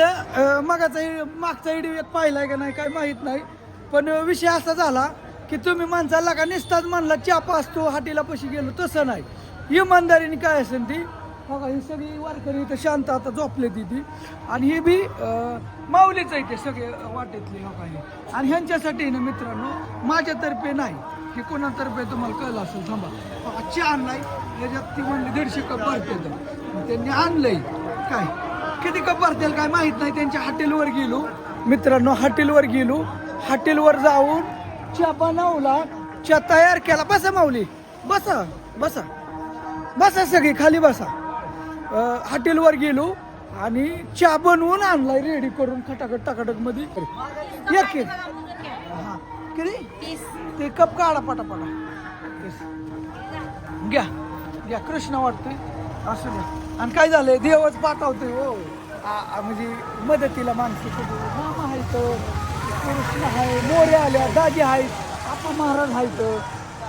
झालं मगाचा मागचा व्हिडिओ एक पाहिलाय का नाही काय माहीत नाही. पण विषय असा झाला की तुम्ही माणसाला का निसताच म्हणला चापा असतो हाटीला पशी गेलो. तसं नाही. इमानदारीने काय असेल ती? बघा ही सगळी वारकरी इथं शांत आता झोपले ती ती आणि हे बी माऊलीच आहे ते सगळे वाटेतले लोकांनी आणि ह्यांच्यासाठी ना मित्रांनो माझ्यातर्फे नाही की कोणातर्फे तुम्हाला कळलं असेल थांबा. बघा चहा आणलाय. याच्यात ती म्हणली दीडशे कप भरते. त्यांनी आणलंय. काय? किती कप भरतील काय माहीत नाही त्यांच्या हॉटेलवर गेलो. मित्रांनो हॉटेलवर गेलो. हॉटेलवर जाऊन चहा बनवला. चहा तयार केला. बसा माऊली. बसा बसा. बसा सगळी खाली बसा. हॉटेलवर गेलो आणि चहा बनवून आणलाय रेडी करून खटाखट टाकाटकमध्ये. एक हा. किती? ते कप काढा पटापटा. घ्या. घ्या. कृष्ण वाटतोय. असं घ्या आणि काय झालंय? देवच पाठवतोय हो. आ- आ- म्हणजे मदतीला माणसं कुठे मामा आहेत कृष्ण आहे मोरे आल्या दाजी आहेत आपा महाराज आहेत.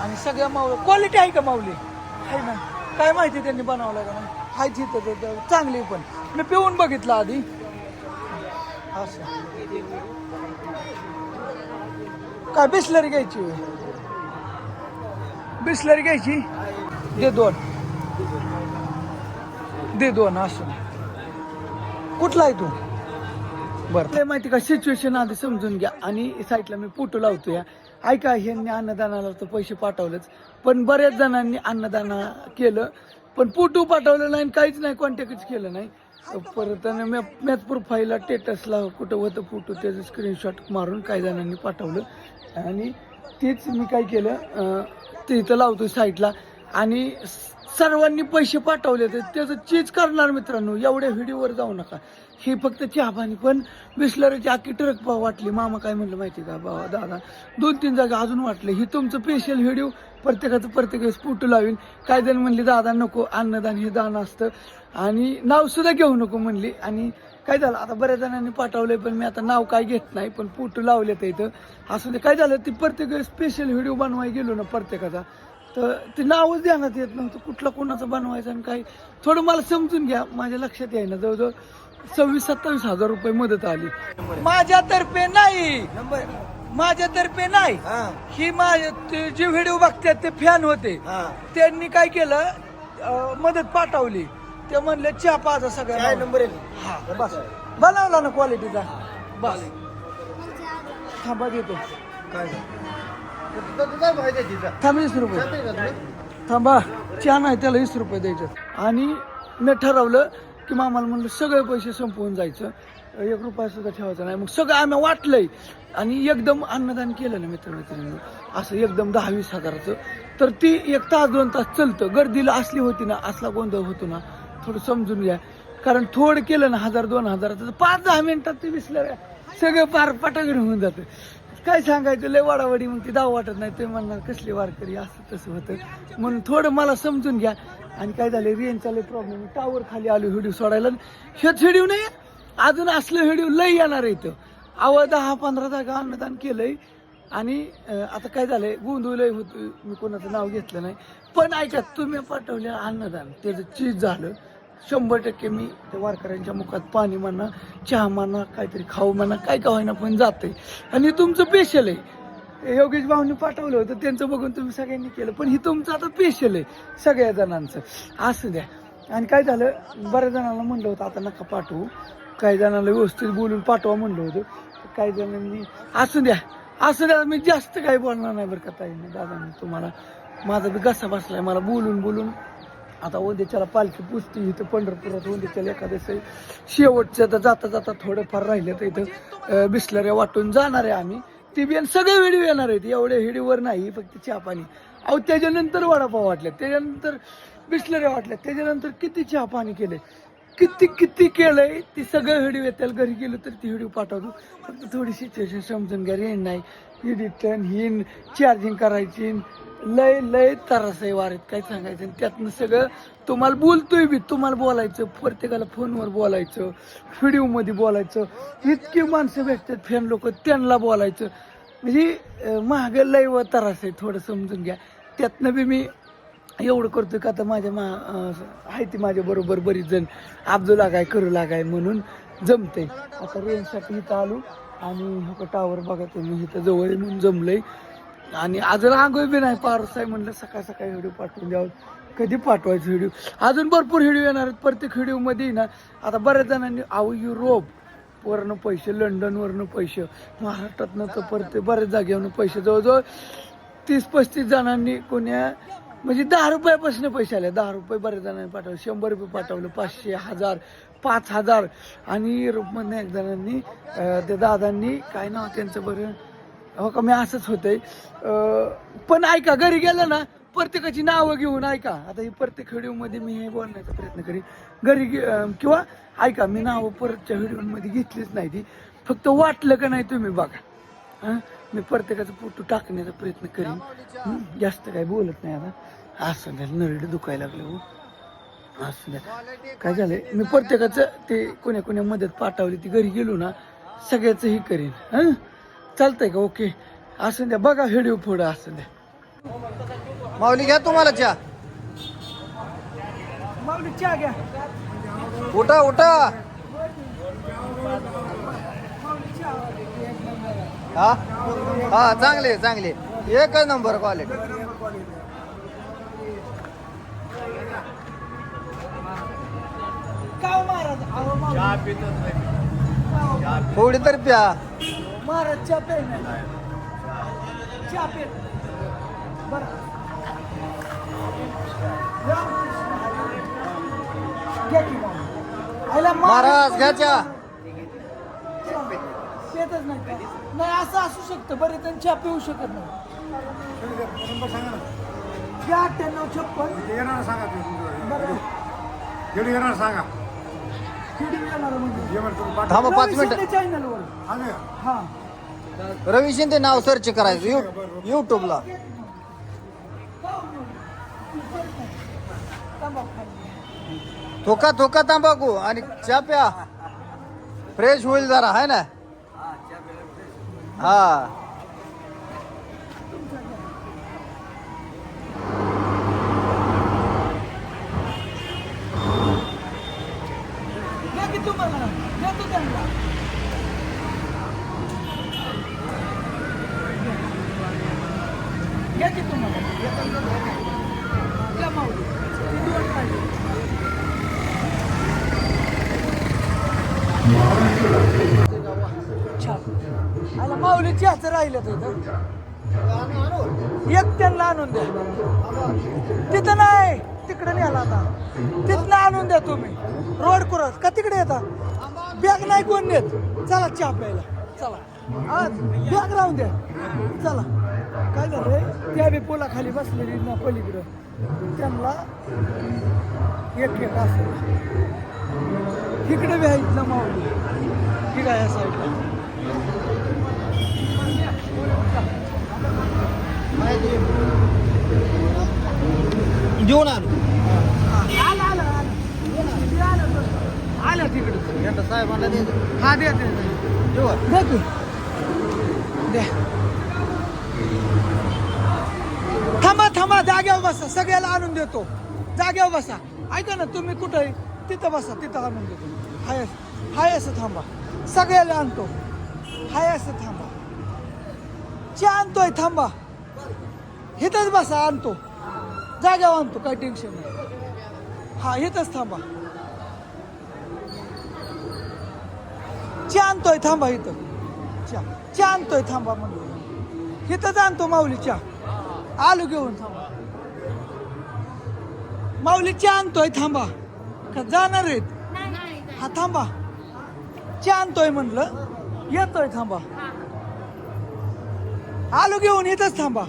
आणि सगळ्या माऊली क्वालिटी आहे का माऊली? आहे ना. काय माहिती त्यांनी बनवलं का नाही हायची तर तर चांगली पण. मी पिऊन बघितलं आधी. असं. काय बिस्लरी घ्यायची? होय? बिस्लरी घ्यायची? दे दोन. दे दोन असं. कुठला आहे तू? बरं. ते माहिती का सिच्युएशन आधी समजून घ्या. आणि साईडला मी फोटो लावतो या ऐका ह्यांनी अन्नदानाला तर पैसे पाठवलेच. पण बऱ्याच जणांनी अन्नदान केलं. पण फोटो पाठवलं नाही आणि काहीच नाही कॉन्टॅक्टच केलं नाही. परत आणि मॅच प्रोफाईलला टेटसला कुठं होतं फोटो त्याचं स्क्रीनशॉट मारून काही जणांनी पाठवलं. आणि तेच मी काय केलं ते इथं लावतो साईडला आणि सर्वांनी पैसे पाठवले तर त्याचं चीज करणार मित्रांनो एवढ्या व्हिडिओवर जाऊ नका. ही फक्त चहापाणी पण बिस्लरीची आखी ट्रक पाव वाटली. मामा काय म्हणलं माहिती का? बाबा दादा दोन तीन जागा अजून वाटले. ही तुमचं स्पेशल व्हिडिओ प्रत्येकाचं प्रत्येक वेळेस फोटो लावीन. काय जण म्हणले दादा नको अन्नदान हे दान असतं. आणि नाव सुद्धा घेऊ नको म्हणली. आणि काय झालं आता बऱ्याच जणांनी पाठवलं पण मी आता नाव काय घेत नाही पण फोटो लावले तर इथं. असं ते काय झालं ती प्रत्येक वेळेस स्पेशल व्हिडिओ बनवायला गेलो ना प्रत्येकाचा. तर ते नावच ध्यानात येत नव्हतं कुठलं कोणाचं बनवायचं आणि काय. थोडं मला समजून घ्या माझ्या लक्षात येईना जवळजवळ सव्वीस सत्तावीस हजार रुपये मदत आली. माझ्यातर्फे नाही. माझ्यातर्फे नाही. ही. माझ्या ते जे व्हिडिओ बघतात ते फॅन होते. त्यांनी काय केलं? अं, मदत पाठवली. ते म्हणले चहा पाजा सगळ्या नंबर हा. बस. बनवला ना क्वालिटीचा बस. थांबा देतो. काय थांब वीस रुपये. थांबा चहा नाही त्याला वीस रुपये द्यायचं. आणि मी ठरवलं की मामाला म्हणलं सगळे पैसे संपवून जायचं. एक रुपया सुद्धा ठेवायचा नाही. मग सगळं आम्ही वाटलंय. आणि एकदम अन्नदान केलं ना मित्रमैत्रिणींनी. असं एकदम दहा वीस हजाराचं. तर ती एक तास दोन तास चलतं. गर्दीला असली होती ना असला गोंधळ होतो ना थोडं समजून घ्या. कारण थोडं केलं ना हजार दोन हजाराचं पाच दहा मिनिटात ते विसलं सगळं पार पटाकडे होऊन जातं. काय सांगायचं? लय वाडावाडी मग ती दाव वाटत नाही. ते म्हणणार कसली वारकरी? असं तसं होतं. म्हणून थोडं मला समजून घ्या. आणि काय झालं? रेंजचा लय प्रॉब्लेम टावर खाली आलो व्हिडिओ सोडायला. हेच व्हिडिओ नाही. अजून असलं व्हिडिओ लय येणार आहे इथं. आवाज दहा पंधरा जागा अन्नदान केलंय. आणि आता काय झालंय? गोंधळलंय होतं. मी कोणाचं नाव घेतलं नाही. पण ऐका तुम्ही पाठवले अन्नदान. त्याचं चीज झालं. शंभर टक्के मी त्या वारकऱ्यांच्या मुखात पाणी म्हणा चहा म्हणा काहीतरी खाऊ म्हणा काय का होईना पण जाते आणि तुमचं स्पेशल आहे. योगेश भाऊनी पाठवलं होतं त्यांचं बघून तुम्ही सगळ्यांनी केलं पण ही तुमचं आता स्पेशल आहे सगळ्या जणांचं. असं द्या. आणि काय झालं बऱ्याच जणांना म्हणलं होतं आता नका पाठवू. काही जणांना व्यवस्थित बोलून पाठवा म्हणलं होतं. काही जणांनी असू द्या असं द्या मी जास्त काही बोलणार नाही बरं का ताईने दादांनी तुम्हाला. माझा बी घसा बसलाय मला बोलून बोलून आता उद्याच्याला पालखी पुसती इथं पंढरपुरात उद्याच्याला एखाद्या शेवटचं आता जाता जाता थोडंफार राहिलं तर इथं बिसलऱ्या वाटून जाणार आहे आम्ही. ती बी सगळे व्हिडिओ येणार आहेत. एवढ्या हिडीवर नाही फक्त चहा पाणी. अहो त्याच्यानंतर वडापाव वाटल्या त्याच्यानंतर बिसलऱ्या वाटल्या त्याच्यानंतर किती चहा पाणी केले? किती किती केलंय? ती सगळं व्हिडिओ येतील घरी गेलो तर ती व्हिडिओ पाठवतो. फक्त थोडी सिच्युएशन समजून घ्या रेंज नाही. रिटर्न हिन चार्जिंग करायची. लय लय त्रास आहे वारीत काय सांगायचं? आणि त्यातनं सगळं तुम्हाला बोलतोय बी तुम्हाला बोलायचं प्रत्येकाला फोनवर बोलायचं व्हिडिओमध्ये बोलायचं. इतकी माणसं भेटतात फॅन लोक त्यांना बोलायचं. म्हणजे महाग लय व त्रास आहे थोडं समजून घ्या. त्यातनं बी मी एवढं करतोय का तर माझ्या मा आहे ती माझ्या बरोबर बरीच जण. अब्दुल लागाय करू लागाय म्हणून जमते आता रेंजसाठी इथं आलो आणि हो टावर बघा तुम्ही इथं जवळ म्हणून जमलंय. आणि अजून आंघोळ बी नाही. पारसाई म्हणलं सकाळ सकाळी व्हिडिओ पाठवून द्यावं. कधी पाठवायचं व्हिडिओ? अजून भरपूर व्हिडिओ येणार आहेत. प्रत्येक व्हिडिओमध्ये ना आता बऱ्याच जणांनी आहो युरोप वरनं पैसे लंडनवरनं पैसे महाराष्ट्रातनं तर परत बऱ्याच जागेवरनं पैसे. जवळजवळ तीस पस्तीस जणांनी कोण्या म्हणजे दहा रुपयापासून पैसे आले. दहा रुपये बऱ्याच जणांनी पाठवले. शंभर रुपये पाठवलं. पाचशे हजार पाच हजार. आणि युरोपमधनं एक जणांनी त्या दादांनी काय नाव त्यांचं बरं? हो का मी असंच होतंय. पण ऐका घरी गेलं ना प्रत्येकाची नावं घेऊन ऐका. आता ही प्रत्येक व्हिडिओमध्ये मी हे बोलण्याचा प्रयत्न करीन. घरी गे- किंवा ऐका मी नावं परतच्या व्हिडिओमध्ये घेतलीच नाही ती. फक्त वाटलं का नाही तुम्ही बघा. मी प्रत्येकाचं फोटो टाकण्याचा प्रयत्न करीन. जास्त काय बोलत नाही आता. असं द्या नरड दुखायला लागलं हो. असं द्या काय झालंय? मी प्रत्येकाचं ते कोण्या कोण्या मदत पाठवली ती घरी गेलो ना सगळ्याचं हे करीन. हां? चालतंय का? ओके. असं द्या बघा व्हिडिओ पुढं असं द्या. माऊली घ्या तुम्हाला चहा. माऊली चहा घ्या. उठा उठा. हा? हा चांगले चांगले. एकच नंबर क्वालिटी थोडी तर प्या. महाराज चहा पे चहा पे बरं. घ्या की. आयला महाराज घ्या चहा पेतच नाही. का? नाही असं असू शकतं. बरेच जण चहा पिऊ शकत नाही. घ्या अठ्ठ्याण्णव छप्पन. येणार सांगा बरं. जेवढी येणार सांगा. थांबा पाच मिनिटं. चॅनलवर हा. रवी शिंदे नाव सर्च करायचं. यू युट्यूबला. थोका थोका तांबाखू आणि चहा प्या फ्रेश होईल जरा आहे ना? हा घ्या की तुम्हाला देतो त्यांना घ्या की तुम्हाला घ्या माऊली. किती वाट पाहिजे? छान आला माऊलीची चहाचं राहिलं तिथं इथं. एक त्यांना आणून द्या. तिथं नाही. तिकडे न्याला आता. तिथनं आणून द्या तुम्ही. Road cross. का तिकडे येता? बॅग नाही कोण नेत. चला चहा प्यायला. चला. आज बॅग राहून द्या. चला. काय झालं त्या बी पोलाखाली बसलेली ना पलीकडं. त्यांना एक एक असं. इकडे बी आहेत ना माऊली ठीक आहे या साईडला घेऊन आलो आलं आलं आलं. ते आलं तर. आलं तिकडं साहेबांना द्यायचं हा द्या द्या जेव्हा द्या की द्या थांबा थांबा जाग्यावर बसा. सगळ्याला आणून देतो. जाग्यावर बसा. ऐका ना तुम्ही कुठं आहे? तिथं बसा तिथं आणून देतो हाय असं- हाय असं थांबा. सगळ्याला आणतो. हाय असं थांबा. चे आणतोय थांबा. इथंच बसा आणतो. जाग्यावर आणतो काय टेन्शन नाही. हा इथंच थांबा. चे आणतोय थांबा इथं च्या च्या आणतोय थांबा म्हणलं. इथंच आणतो माऊली च्या आलू घेऊन थांबा. माऊली च्या आणतोय थांबा. का? जाणार आहेत. हा थांबा. च्या आणतोय म्हणलं. येतोय थांबा. आलू घेऊन इथंच थांबा.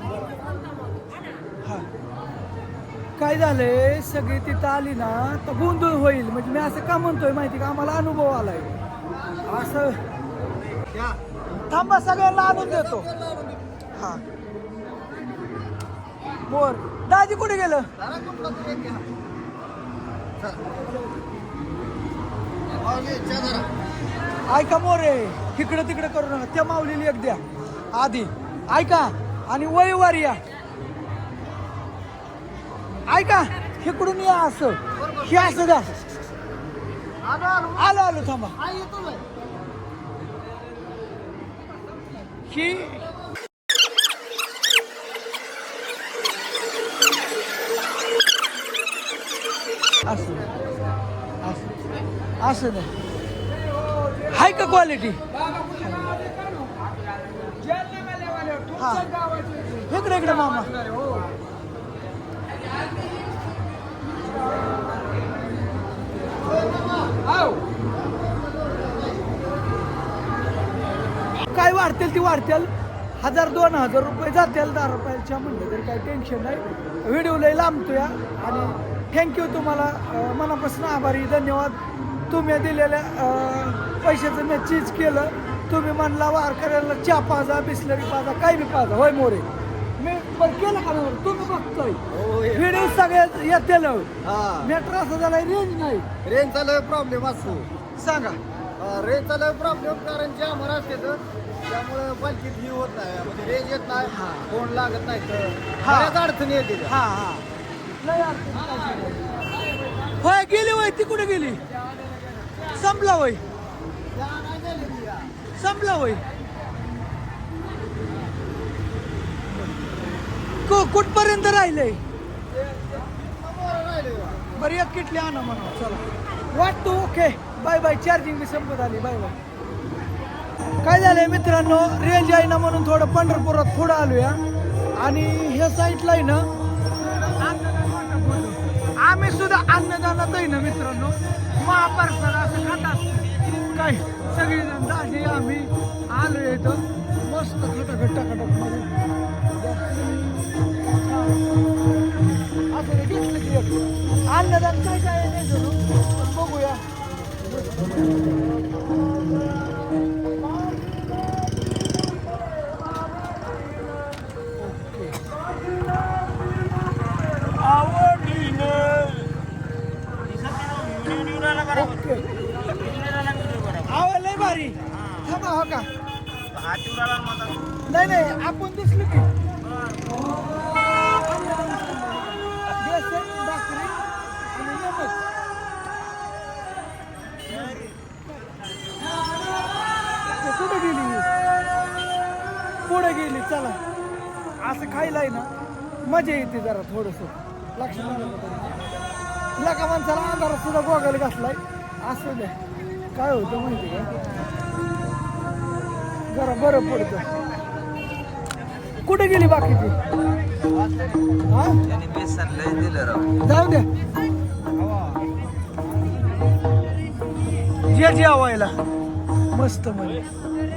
हा काय झालंय? सगळी तिथं आली ना तर गोंधळ होईल. म्हणजे मी असं का म्हणतोय माहिती का? आम्हाला अनुभव आलाय. असं. थांबा सगळ्यांना आणून देतो. हा. बोर. दाजी कुठे गेलं? ऐका मोरे इकडं तिकडं करू नका. त्या माऊलीला एक द्या. आधी. ऐका. आणि वयवार या. ऐका. इकडून या असं. हे असं द्या. आलो आलो थांबा. ही असं असं असं नाही हाय का क्वालिटी हा. इकडे इकडे मामा. काय वाढतील ती वाढतील? हजार दोन हजार रुपये जातील दहा रुपयाच्या म्हणलं तरी काही टेन्शन नाही. व्हिडिओ लय लांबतो या आणि थँक्यू तुम्हाला. मनापासून आभारी. धन्यवाद. तुम्ही दिलेल्या पैशाचं मी चीज केलं. तुम्ही म्हणला वारकऱ्याला चहा पाजा बिस्लरी पाजा काय बी पाजा. होय मोरे. मी बरं केलं का नाही? तुम्ही बघतोय. व्हिडिओ सगळ्यात येतील. हा. मेट्रो असं झाला रेंज नाही. रेंजचा लय प्रॉब्लेम असतो. सांगा. रेंजचा लय प्रॉब्लेम कारण जे आम्हाला असते तर त्यामुळे पालखीत ही होत नाही. म्हणजे रेंज येत नाही. फोन लागत नाही तर. हा. बऱ्याच अडचणी येते. हा हा. होय गेली वय ती कुठे गेली? संपला वय. संपला वय. को कुठपर्यंत राहिलंय? बर एक किटली आणा म्हणा चला. वाटतो ओके. बाय बाय चार्जिंग मी संपत आली बाय बाय. काय झालंय मित्रांनो रेंज आहे ना म्हणून थोडं पंढरपुरात पुढं आलोया. आणि ह्या साईडला आहे ना आम्ही सुद्धा अन्नदानात आहे ना मित्रांनो. महाप्रसाद असं खातात. काय? सगळेजण दाजी आम्ही आलो इथं. मस्त खटाखट खटकमध्ये असं घेतलं की अन्नदान काय काय नाही जणू. बघूया. ओके आवाज लय भारी. थांबा हो का? नाही नाही आपण दिसलो की. कुठे गेली पुढे गेली चला. असं खायला आहे ना मजा येते जरा थोडस. लक्षात आलं का एका माणसाला अंधारात सुद्धा गोगल घातलाय. असू द्या काय होतं माहिती का? जरा बरं पडतं. कुठे गेली बाकीची? हा? जाऊ द्या जे जेवायला मस्त म्हणजे.